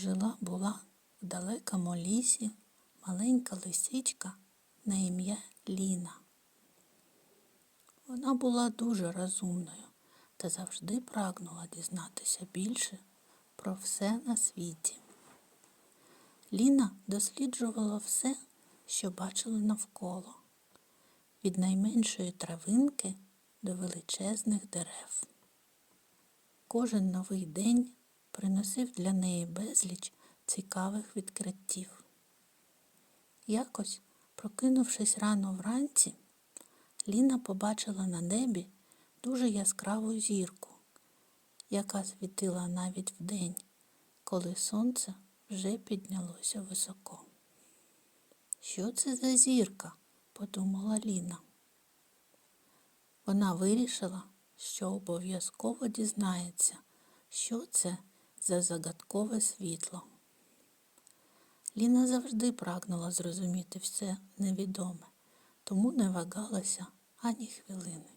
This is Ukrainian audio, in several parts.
Жила була в далекому лісі маленька лисичка на ім'я Ліна. Вона була дуже розумною та завжди прагнула дізнатися більше про все на світі. Ліна досліджувала все, що бачила навколо, від найменшої травинки до величезних дерев. Кожен новий день приносив для неї безліч цікавих відкриттів. Якось, прокинувшись рано вранці, Ліна побачила на небі дуже яскраву зірку, яка світила навіть вдень, коли сонце вже піднялося високо. Що це за зірка? подумала Ліна. Вона вирішила, що обов'язково дізнається, що це за загадкове світло. Ліна завжди прагнула зрозуміти все невідоме, тому не вагалася ані хвилини.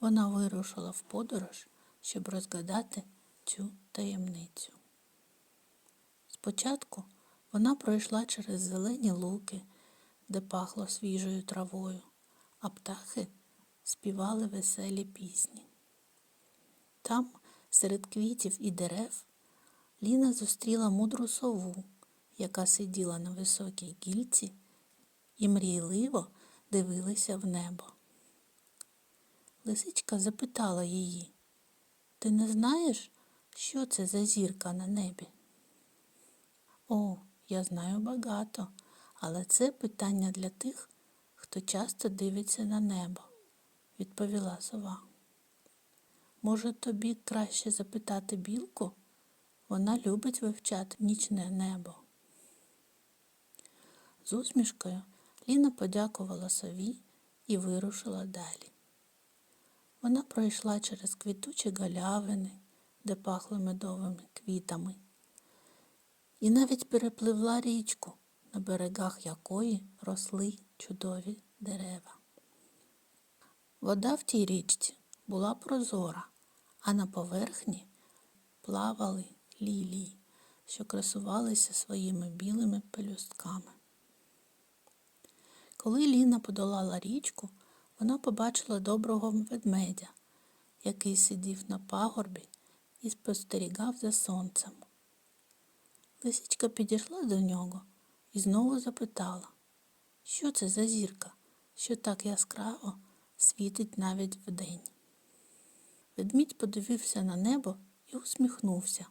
Вона вирушила в подорож, щоб розгадати цю таємницю. Спочатку вона пройшла через зелені луки, де пахло свіжою травою, а птахи співали веселі пісні. Там, серед квітів і дерев, Ліна зустріла мудру сову, яка сиділа на високій гільці і мрійливо дивилася в небо. Лисичка запитала її, ти не знаєш, що це за зірка на небі? О, я знаю багато, але це питання для тих, хто часто дивиться на небо, відповіла сова. Може, тобі краще запитати білку? Вона любить вивчати нічне небо. З усмішкою Ліна подякувала сові і вирушила далі. Вона пройшла через квітучі галявини, де пахли медовими квітами, і навіть перепливла річку, на берегах якої росли чудові дерева. Вода в тій річці була прозора, а на поверхні плавали лілії, що красувалися своїми білими пелюстками. Коли Ліна подолала річку, вона побачила доброго ведмедя, який сидів на пагорбі і спостерігав за сонцем. Лисичка підійшла до нього і знову запитала, що це за зірка, що так яскраво світить навіть вдень. Ведмідь подивився на небо і усміхнувся.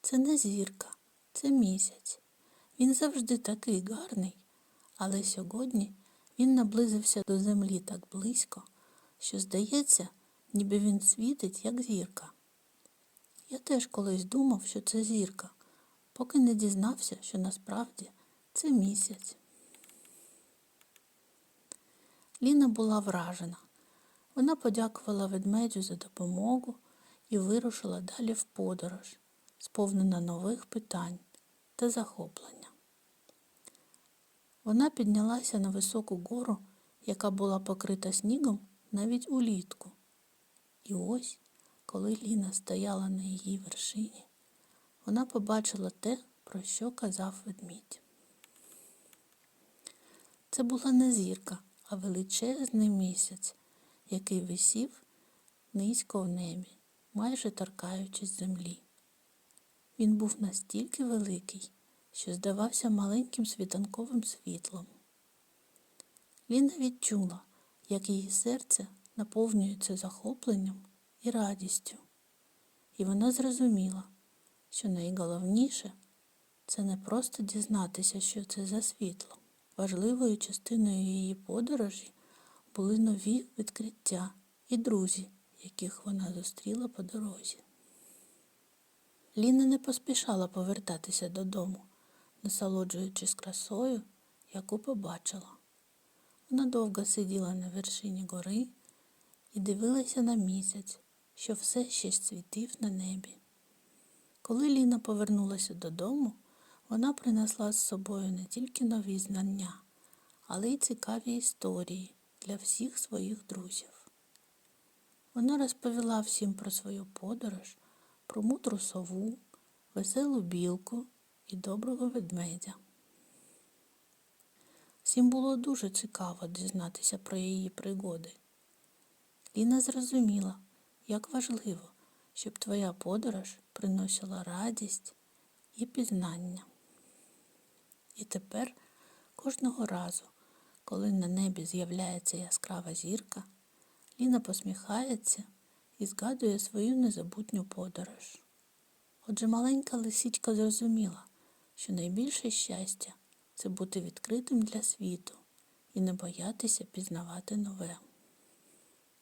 Це не зірка, це місяць. Він завжди такий гарний, але сьогодні він наблизився до землі так близько, що, здається, ніби він світить, як зірка. Я теж колись думав, що це зірка, поки не дізнався, що насправді це місяць. Ліна була вражена. Вона подякувала ведмедю за допомогу і вирушила далі в подорож, сповнена нових питань та захоплення. Вона піднялася на високу гору, яка була покрита снігом навіть улітку. І ось, коли Ліна стояла на її вершині, вона побачила те, про що казав ведмідь. Це була не зірка, а величезний місяць, який висів низько в небі, майже торкаючись землі. Він був настільки великий, що здавався маленьким світанковим світлом. Ліна відчула, як її серце наповнюється захопленням і радістю, і вона зрозуміла, що найголовніше це не просто дізнатися, що це за світло. Важливою частиною її подорожі були нові відкриття і друзі, яких вона зустріла по дорозі. Ліна не поспішала повертатися додому, насолоджуючись красою, яку побачила. Вона довго сиділа на вершині гори і дивилася на місяць, що все ще світив на небі. Коли Ліна повернулася додому, вона принесла з собою не тільки нові знання, але й цікаві історії для всіх своїх друзів. Вона розповіла всім про свою подорож, про мудру сову, веселу білку і доброго ведмедя. Всім було дуже цікаво дізнатися про її пригоди. Ліна зрозуміла, як важливо, щоб твоя подорож приносила радість і пізнання. І тепер кожного разу, коли на небі з'являється яскрава зірка, Ліна посміхається і згадує свою незабутню подорож. Отже, маленька лисичка зрозуміла, що найбільше щастя це бути відкритим для світу і не боятися пізнавати нове.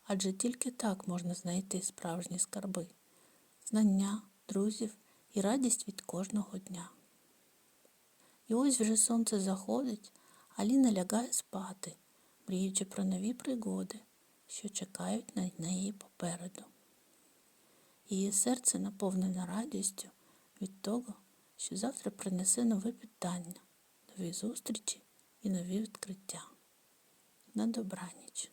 Адже тільки так можна знайти справжні скарби, знання, друзів і радість від кожного дня. І ось вже сонце заходить, а Ліна лягає спати, мріючи про нові пригоди, що чекають на неї попереду. Її серце наповнене радістю від того, що завтра принесе нове питання, нові зустрічі і нові відкриття. На добраніч.